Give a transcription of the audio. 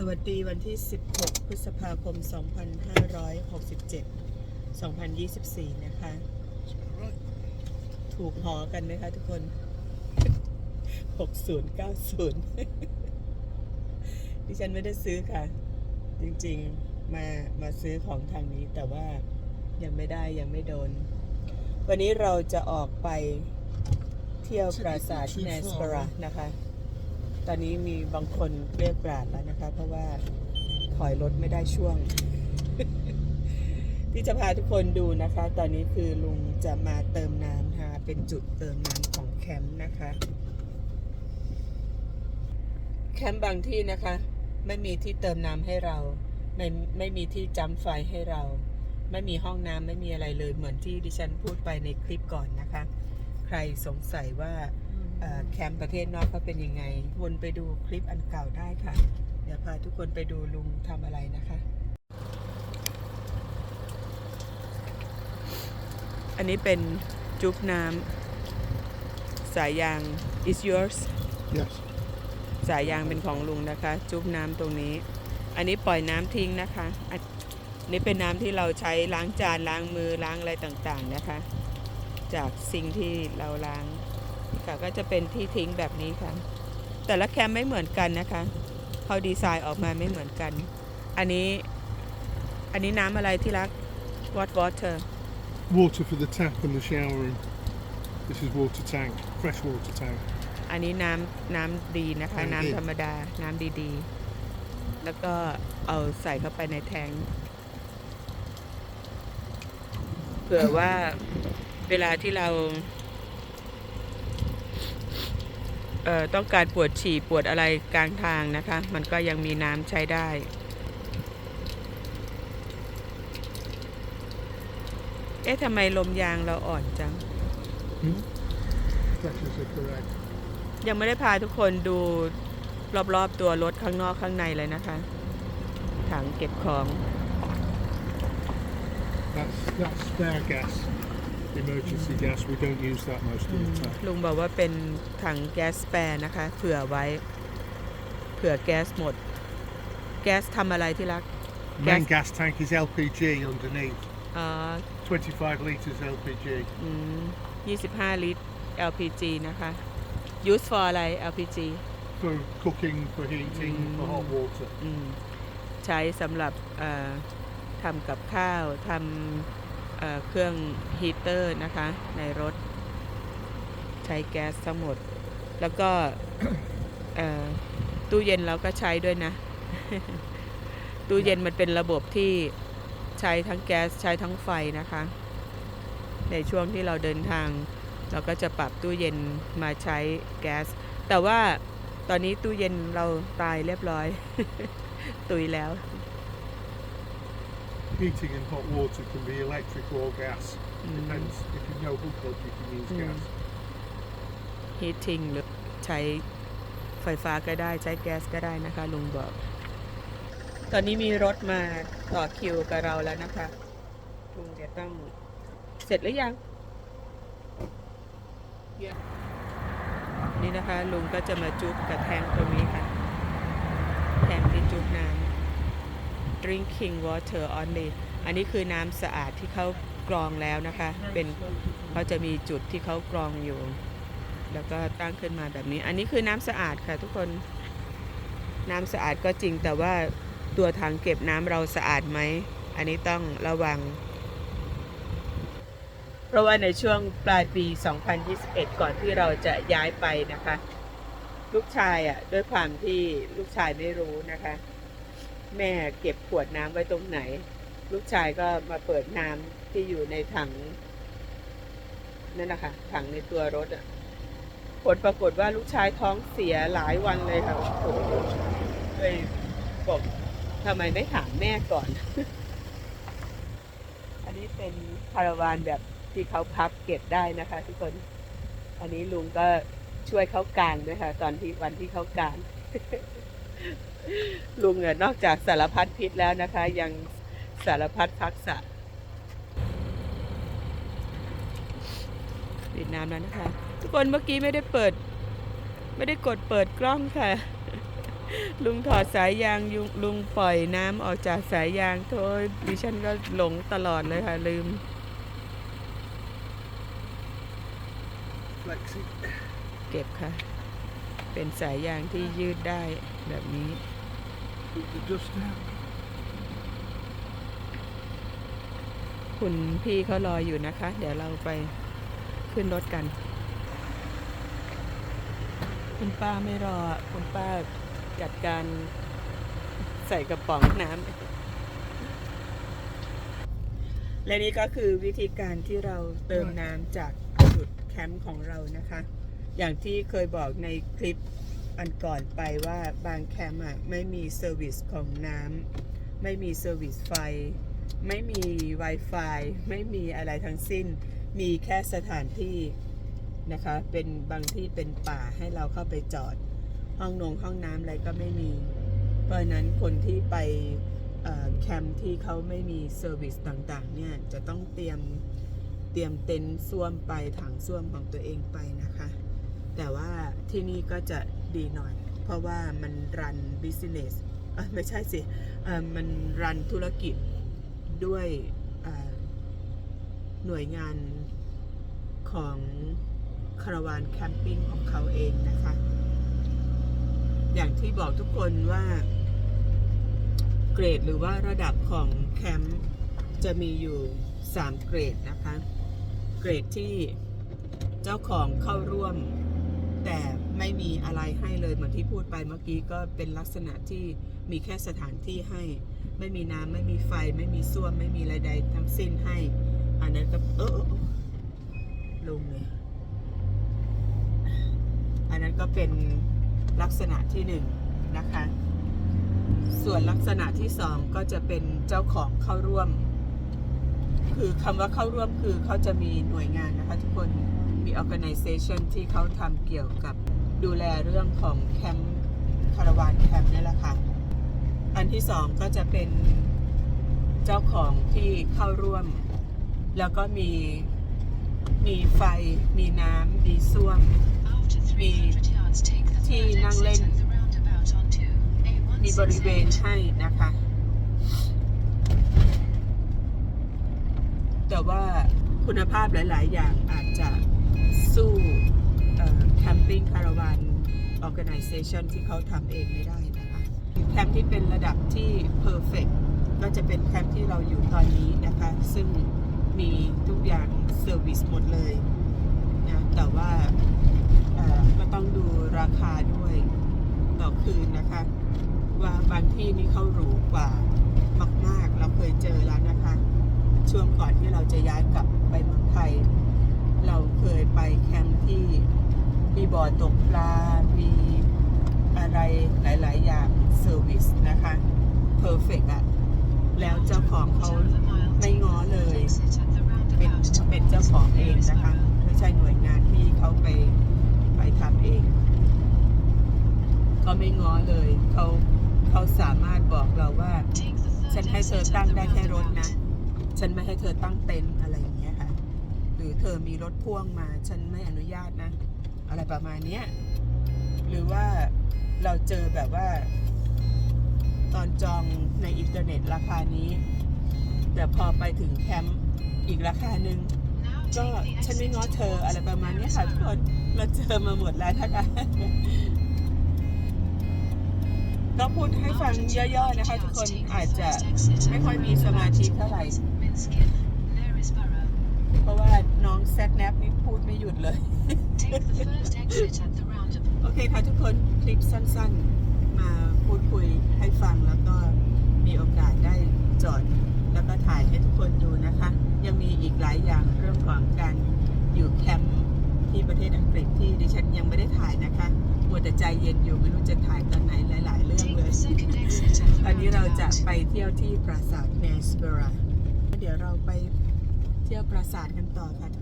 สวัสดีวันที่ 16 พฤษภาคม 2567 2024 นะคะ ถูกหอกันไหมคะทุกคน 60 90 ดิฉันไม่ได้ซื้อค่ะ จริงๆ มามาซื้อของทางนี้แต่ว่ายังไม่ได้ยังไม่โดน วันนี้เราจะออกไปเที่ยวปราสาทแนสปาระนะคะ ตอนนี้มีบางคนเรียกกราดแล้วนะคะ เพราะว่าถอยรถไม่ได้ช่วง ที่จะพาทุกคนดูนะคะ ตอนนี้คือลุงจะมาเติมน้ำนะคะเป็นจุดเติมน้ำของแคมป์นะคะ แคมป์บางที่นะคะ ไม่มีที่เติมน้ำให้เรา ไม่ไม่มีที่จำไฟให้เรา ไม่มีห้องน้ำไม่มีอะไรเลยเหมือนที่ดิฉันพูดไปในคลิปก่อนนะคะ ใครสงสัยว่า แคมป์ประเทศนอกเขาเป็นยังไง วนไปดูคลิปอันเก่าได้ค่ะ เดี๋ยวพาทุกคนไปดูลุงทำอะไรนะคะ อันนี้เป็นจุ๊บน้ำสายยาง is yours Yes. สายยางเป็นของลุงนะคะ จุ๊บน้ำตรงนี้ อันนี้ปล่อยน้ำทิ้งนะคะอันนี่เป็นน้ำที่เราใช้ล้างจานล้างมือล้างอะไรต่างๆนะคะ จากสิ่งที่เราล้าง ค่ะก็จะเป็นที่ทิ้งแบบนี้ค่ะ แต่ละแคมป์ไม่เหมือนกันนะคะเขาดีไซน์ออกมาไม่เหมือนกัน อันนี้อันนี้น้ำอะไรที่รัก what water Water for the tap and the shower room. This is water tank, fresh water tank. อันนี้น้ำน้ำดีนะคะ น้ำดีน้ำธรรมดาน้ำดีๆ แล้วก็เอาใส่เข้าไปในแทงค์เผื่อว่าเวลาที่เรา เอ่อ ต้องการปวดฉี่ปวดอะไรกลางทางนะคะ มันก็ยังมีน้ำใช้ได้ เอ๊ะทำไมลมยางเราอ่อนจัง Pressures are correct. ยังไม่ได้พาทุกคนดูรอบๆตัวรถข้างนอกข้างในเลยนะคะถังเก็บของ That's that's spare gas, emergency gas. We don't use that most of the time. ลุงบอกว่าเป็นถังแก๊สสแปร์นะคะ เผื่อไว้ เผื่อแก๊สหมด แก๊สทำอะไรที่รัก Main Gas- gas tank is LPG underneath. อ๋อ25 litres LPG อืม25 ลิตร LPG นะคะ use for อะไร LPG for cooking, for heating, for hot Mm. water. อืมใช้สำหรับเอ่อทำกับข้าวทำ เเครื่องฮีเตอร์นะคะ ในรถใช้แก๊สทั้งหมด แล้วก็ตู้เย็นเราก็ใช้ด้วยนะ ตู้เย็นมันเป็นระบบที่ใช้ทั้งแก๊สใช้ทั้งไฟนะคะ ในช่วงที่เราเดินทาง เราก็จะปรับตู้เย็นมาใช้แก๊ส แต่ว่าตอนนี้ตู้เย็นเราตายเรียบร้อย ตุยแล้ว Heating and hot water can be electric or gas. อืม Depends. If you know hook up, you can use Mm. gas. heating หรือใช้ไฟฟ้าก็ได้ใช้แก๊สก็ได้นะคะลุงบอก ตอนนี้มีรถมาต่อคิวกับเราแล้วนะคะลุงจะต้องเสร็จหรือยังนี่นะคะลุงก็จะมาจุ๊บกับแทงตรงนี้ค่ะ แทงที่จุ๊บน้ำ drinking water only อันนี้คือน้ำสะอาดที่เขากรองแล้วนะคะ เป็นเขาจะมีจุดที่เขากรองอยู่ แล้วก็ตั้งขึ้นมาแบบนี้ อันนี้คือน้ำสะอาดค่ะทุกคน น้ำสะอาดก็จริงแต่ว่าตัวถังเก็บน้ำเราสะอาดไหม อันนี้ต้องระวัง เพราะว่าในช่วงปลายปี 2021 ก่อนที่เราจะย้ายไปนะคะ ลูกชายอะด้วยความที่ลูกชายไม่รู้นะคะ แม่เก็บขวดน้ำไว้ตรงไหน ลูกชายก็มาเปิดน้ำที่อยู่ในถัง นั่นนะคะถังในตัวรถอะผลปรากฏว่าลูกชายท้องเสียหลายวันเลยค่ะโอ้โหเลยบอกทำไมไม่ถามแม่ก่อน อันนี้เป็นคาราวานแบบที่เขาพับเก็บได้นะคะ ทุกคน อันนี้ลุงก็ช่วยเขากางด้วยค่ะ ตอนที่วันที่เขากาง ลุงเนี่ยนอกจากสารพัดพิษแล้วนะคะ ยังสารพัดทักษะปิดน้ำแล้วนะคะ ทุกคนเมื่อกี้ไม่ได้เปิด ไม่ได้กดเปิดกล้องค่ะ ลุงถอดสายยางยุงลุงปล่อยน้ำออกจากสายยางโทษดิฉันก็หลงตลอดเลยค่ะ ลืม Flexi. เก็บค่ะ เป็นสายยางที่ยืดได้แบบนี้ Put the dust out. คุณพี่เขารออยู่นะคะ เดี๋ยวเราไปขึ้นรถกัน คุณป้าไม่รอ คุณป้าจัดการใส่กระป๋องน้ำ และนี่ก็คือวิธีการที่เราเติมน้ำจากจุดแคมป์ของเรานะคะ อย่างที่เคยบอกในคลิป อันก่อนไปว่าบางแคมป์อะไม่มีเซอร์วิสของน้ำไม่มีเซอร์วิสไฟ ไม่มี Wi-Fi ไม่มีอะไรทั้งสิ้น มีแค่สถานที่นะคะ เป็นบางที่เป็นป่าให้เราเข้าไปจอด ห้องนงห้องน้ำอะไรก็ไม่มี เพราะนั้นคนที่ไปแคมป์ที่เขาไม่มีเซอร์วิสต่างๆ เนี่ย จะต้องเตรียมเตรียมเต็นท์ส้วมไปถังส้วมของตัวเองไปนะคะ แต่ว่าที่นี่ก็จะ ดีหน่อย เพราะว่ามันรันบิสเนสไม่ใช่สิมันรันธุรกิจด้วยหน่วยงานของคาราวานแคมปิ้งของเขาเองนะคะ อย่างที่บอกทุกคนว่าเกรดหรือว่าระดับของแคมป์จะมีอยู่ 3 เกรดนะคะ เกรดที่เจ้าของเข้าร่วม แต่ไม่มีอะไรให้เลยเหมือนที่พูดไปเมื่อกี้ก็เป็นลักษณะที่มีแค่สถานที่ให้ ไม่มีน้ำไม่มีไฟ ไม่มีส้วมไม่มีอะไรใดทั้งสิ้นให้ อันนั้นก็เออเออเออลงเลยอันนั้นก็เป็นลักษณะที่หนึ่งนะคะ ส่วนลักษณะที่สองก็จะเป็นเจ้าของเข้าร่วม คือคำว่าเข้าร่วมคือเขาจะมีหน่วยงานนะคะทุกคน มี organization ที่เขาทำเกี่ยวกับดูแลเรื่องของแคมป์คาราวานแคมป์นี่แหละค่ะ อันที่สองก็จะเป็นเจ้าของที่เข้าร่วม แล้วก็มีมีไฟ มีน้ำ มีส้วม มีที่นั่งเล่น มีบริเวณให้นะคะ แต่ว่าคุณภาพหลาย ๆ อย่างอาจจะ สู้แคมปิ้งคาราวานออ g a n i z a t i o n ที่เขาทำเองไม่ได้นะคะแคมป์ที่เป็นระดับที่ perfect ก็จะเป็นแคมป์ที่เราอยู่ตอนนี้นะคะ ซึ่งมีทุกอย่างเซอร์วิสหมดเลยนะแต่ว่าก็ต้องดูราคาด้วยต่อคืนนะคะ ว่าบางที่นี่เขาหรูกว่ามาก ๆ เราเคยเจอแล้วนะคะ ช่วงก่อนที่เราจะย้ายกลับไปเมืองไทย เราเคยไปแคมป์ที่มีบ่อตกปลา มีอะไรหลาย ๆ อย่างเซอร์วิสนะคะเพอร์เฟกอะแล้วเจ้าของเขาไม่ง้อเลย เป็นเป็นเจ้าของเองนะคะ ไม่ใช่หน่วยงานที่เขาไปไปทำเองก็ไม่ง้อเลย เขาเขาสามารถบอกเราว่า ฉันให้เธอตั้งได้แค่รถนะ ฉันไม่ให้เธอตั้งเต็นท์อะไร รือเธอมีรถพ่วงมา ฉันไม่อนุญาตนะ อะไรประมาณเนี้ยหรือว่าเราเจอแบบว่า ตอนจองในอินเทอร์เน็ตราคานี้ แต่พอไปถึงแคมป์อีกราคาหนึ่งก็ฉันไม่ง้อเธออะไรประมาณนี้ค่ะทุกคนเราเจอมาหมดแล้วนะคะก็พูดให้ฟังย่อๆนะคะทุกคนอาจจะไม่ค่อยมีสมาธิเท่าไหร่ เพราะว่าน้องแซดแนปนี่พูดไม่หยุดเลย โอเคค่ะทุกคนคลิปสั้นๆ มาพูดคุยให้ฟังแล้วก็มีโอกาสได้จอด แล้วก็ถ่ายให้ทุกคนดูนะคะ ยังมีอีกหลายอย่างเรื่องของการอยู่แคมป์ที่ประเทศอังกฤษที่ดิฉันยังไม่ได้ถ่ายนะคะมัวแต่ใจเย็นอยู่ไม่รู้จะถ่ายตอนไหนหลาย ๆ เรื่องเลย ตอนนี้เราจะไปเที่ยวที่ปราสาทเนสเบราเดี๋ยวเราไป เที่ยวปราสาทกันต่อค่ะ